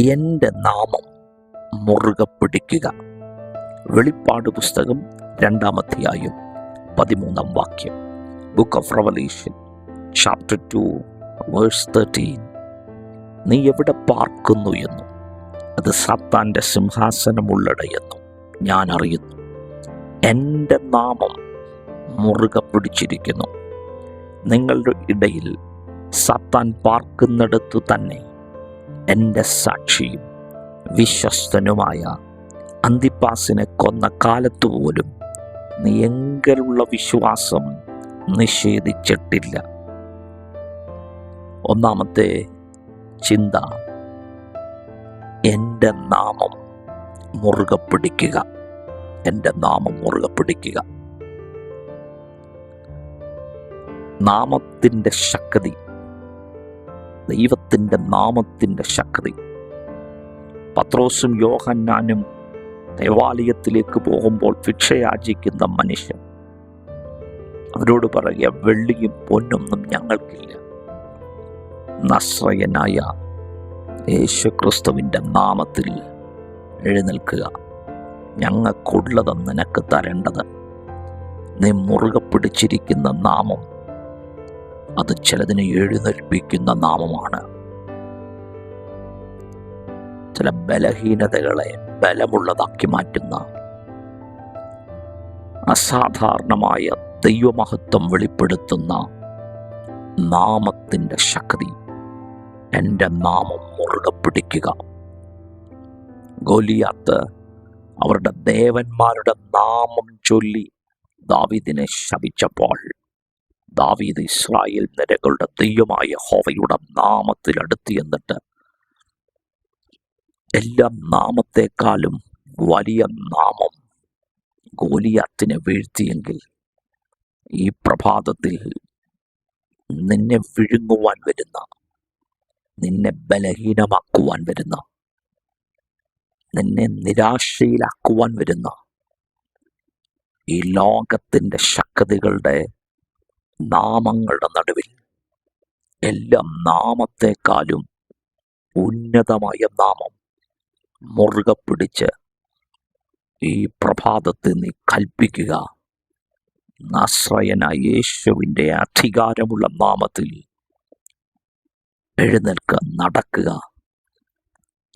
എന്റെ നാമം മുറുകെ പിടിക്കുക. വെളിപ്പാട് പുസ്തകം രണ്ടാമധ്യായം പതിമൂന്നാം വാക്യം. Book of Revelation chapter two verse thirteen നീ എവിടെ പാർക്കുന്നു എന്നും അത് സാത്താന്റെ സിംഹാസനമുള്ളടയെന്നും ഞാൻ അറിയുന്നു. എന്റെ നാമം മുറുകെ പിടിച്ചിരിക്കുന്നു. നിങ്ങളുടെ ഇടയിൽ സാത്താൻ പാർക്കുന്നിടത്തു തന്നെ എന്റെ സാക്ഷിയും വിശ്വസ്തനുമായ അന്തിപ്പാസിനെ കൊന്ന കാലത്ത് പോലും നീ എങ്കിലുള്ള വിശ്വാസം നിഷേധിച്ചിട്ടില്ല. ഒന്നാമത്തെ ചിന്ത എന്റെ നാമം മുറുകെ പിടിക്കുക. എന്റെ നാമം മുറുകെ പിടിക്കുക. നാമത്തിന്റെ ശക്തി ദൈവത്തിന്റെ നാമത്തിന്റെ ശക്തി. പത്രോസും യോഹന്നാനും ദേവാലയത്തിലേക്ക് പോകുമ്പോൾ ഭിക്ഷയാചിക്കുന്ന മനുഷ്യൻ. അവരോട് പറയുക വെള്ളിയും പൊന്നൊന്നും ഞങ്ങൾക്കില്ല. നസ്രയനായ യേശുക്രിസ്തുവിന്റെ നാമത്തിൽ എഴുന്നേൽക്കുക. ഞങ്ങൾക്കുള്ളതെന്ന് നിനക്ക് തരേണ്ടത്. നീ മുറുകെ പിടിച്ചിരിക്കുന്ന നാമം അത് ചിലതിനെ എഴുന്നേൽപ്പിക്കുന്ന നാമമാണ്. ചില ബലഹീനതകളെ ബലമുള്ളതാക്കി മാറ്റുന്ന അസാധാരണമായ ദൈവമഹത്വം വെളിപ്പെടുത്തുന്ന നാമത്തിന്റെ ശക്തി എന്റെ നാമം മുറുകെ പിടിക്കുക. ഗോലിയാത്ത് അവരുടെ ദേവന്മാരുടെ നാമം ചൊല്ലി ദാവിദിനെ ശപിച്ചപ്പോൾ ദാവീദ് ഇസ്രായേൽ നിരകളുടെ ദൈവമായ ഹോവയുടെ നാമത്തിൽ അടുത്ത് എന്നിട്ട് എല്ലാ നാമത്തെക്കാളും വലിയ നാമം ഗോലിയാത്തിനെ വീഴ്ത്തിയെങ്കിൽ ഈ പ്രഭാതത്തിൽ നിന്നെ വിഴുങ്ങുവാൻ വരുന്ന നിന്നെ ബലഹീനമാക്കുവാൻ വരുന്ന നിന്നെ നിരാശയിലാക്കുവാൻ വരുന്ന ഈ ലോകത്തിന്റെ ശക്തികളുടെ നാമങ്ങളുടെ നടുവിൽ. എല്ലാ നാമത്തെക്കാളും ഉന്നതമായ നാമം മുറുകെ പിടിച്ച് ഈ പ്രഭാതത്തെ നീ കൽപ്പിക്കുക. നശ്രയന യേശുവിന്റെ അധികാരമുള്ള നാമത്തിൽ എഴുന്നേൽക്കുക നടക്കുക.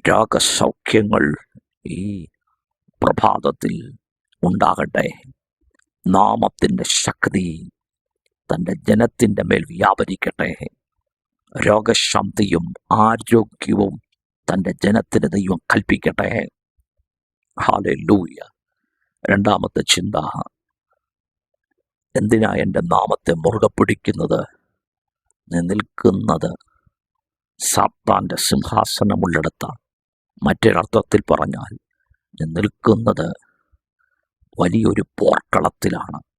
രോഗസൗഖ്യങ്ങൾ ഈ പ്രഭാതത്തിൽ ഉണ്ടാകട്ടെ. നാമത്തിന്റെ ശക്തി തന്റെ ജനത്തിന്റെ മേൽ വ്യാപരിക്കട്ടെ. രോഗശാന്തിയും ആരോഗ്യവും തന്റെ ജനത്തിന് ദൈവം കൽപ്പിക്കട്ടെ. ഹാലെ ലൂയ രണ്ടാമത്തെ ചിന്ത. എന്തിനാ എന്റെ നാമത്തെ മുറുകെ പിടിക്കുന്നത്? നിൽക്കുന്നത് സാത്താന്റെ സിംഹാസനമുള്ളിടത്താണ്. മറ്റൊരർത്ഥത്തിൽ പറഞ്ഞാൽ നിൽക്കുന്നത് വലിയൊരു പോർക്കളത്തിലാണ്.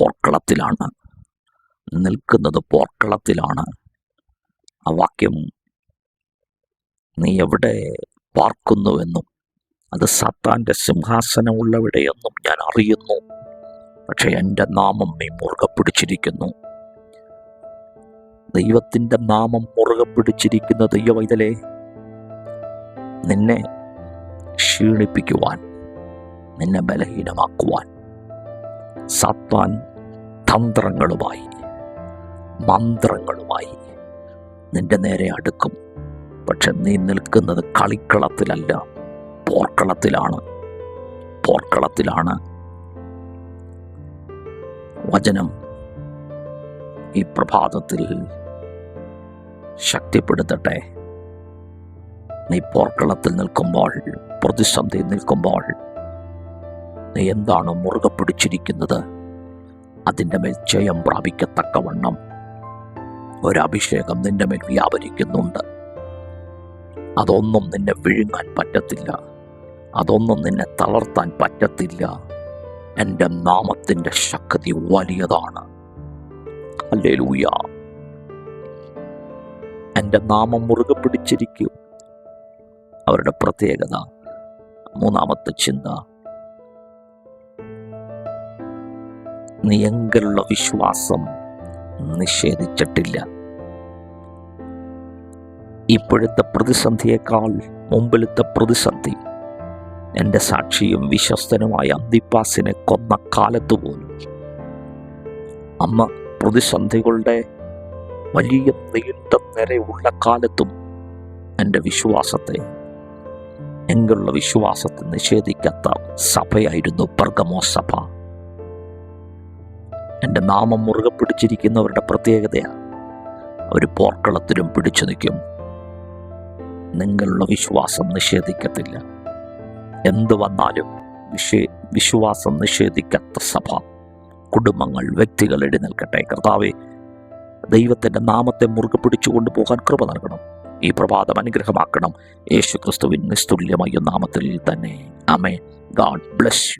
പോർക്കളത്തിലാണ്. നിൽക്കുന്നത് പോർക്കളത്തിലാണ്. ആ വാക്യം നീ എവിടെ പാർക്കുന്നുവെന്നും അത് സത്താന്റെ സിംഹാസനമുള്ളവിടെയെന്നും ഞാൻ അറിയുന്നു. പക്ഷെ എന്റെ നാമം നീ മുറുകെ പിടിച്ചിരിക്കുന്നു. ദൈവത്തിന്റെ നാമം മുറുകെ പിടിച്ചിരിക്കുന്ന ദൈവവൈതലേ നിന്നെ ക്ഷീണിപ്പിക്കുവാൻ നിന്നെ ബലഹീനമാക്കുവാൻ സത്താൻ തന്ത്രങ്ങളുമായി മന്ത്രങ്ങളുമായി നിന്റെ നേരെ അടുക്കും. പക്ഷെ നീ നിൽക്കുന്നത് കളിക്കളത്തിലല്ല പോർക്കളത്തിലാണ്. പോർക്കളത്തിലാണ്. വചനം ഈ പ്രഭാതത്തിൽ ശക്തിപ്പെടുത്തട്ടെ. നീ പോർക്കളത്തിൽ നിൽക്കുമ്പോൾ പ്രതിസന്ധി നിൽക്കുമ്പോൾ നീ എന്താണ് മുറുകെ പിടിച്ചിരിക്കുന്നത്? അതിന്റെ മേൽ ജയം പ്രാപിക്കത്തക്കവണ്ണം ഒരഭിഷേകം നിന്റെ മേൽ വ്യാപരിക്കുന്നുണ്ട്. അതൊന്നും നിന്നെ വിഴുങ്ങാൻ പറ്റത്തില്ല. അതൊന്നും നിന്നെ തളർത്താൻ പറ്റത്തില്ല. എന്റെ നാമത്തിന്റെ ശക്തി വലിയതാണ്. അല്ലേ ലൂയ എന്റെ നാമം മുറുകെ പിടിച്ചിരിക്കും. അവരുടെ പ്രത്യേകത മൂന്നാമത്തെ ചിന്ത. നീ വിശ്വാസം നിഷേധിച്ചിട്ടില്ല. ഇപ്പോഴത്തെ പ്രതിസന്ധിയേക്കാൾ മുമ്പിലത്തെ പ്രതിസന്ധി എന്റെ സാക്ഷിയും വിശ്വസ്തനുമായ അന്തിപ്പാസിനെ കൊന്ന കാലത്ത് പോലും. അമ്മ പ്രതിസന്ധികളുടെ വലിയ നീണ്ട നിരയുള്ള കാലത്തും എന്റെ വിശ്വാസത്തെ എങ്കിലുള്ള വിശ്വാസത്തെ നിഷേധിക്കാത്ത സഭയായിരുന്നു ബർഗമോ സഭ. എന്റെ നാമം മുറുകെ പിടിച്ചിരിക്കുന്നവരുടെ പ്രത്യേകതയാണ്. അവർ പോർക്കളത്തിലും പിടിച്ചു നിൽക്കും. നിങ്ങളുടെ വിശ്വാസം നിഷേധിക്കത്തില്ല. എന്ത് വന്നാലും വിഷേ വിശ്വാസം നിഷേധിക്കാത്ത സഭ കുടുംബങ്ങൾ വ്യക്തികൾ എഴുന്നേൽക്കട്ടെ കർത്താവെ ദൈവത്തിന്റെ നാമത്തെ മുറുകെ പിടിച്ചുകൊണ്ട് പോകാൻ കൃപ നൽകണം. ഈ പ്രഭാതം അനുഗ്രഹമാക്കണം. യേശു ക്രിസ്തുവിൻ നിസ്തുല്യമായ നാമത്തിൽ തന്നെ. അമേ ഗാഡ് ബ്ലസ്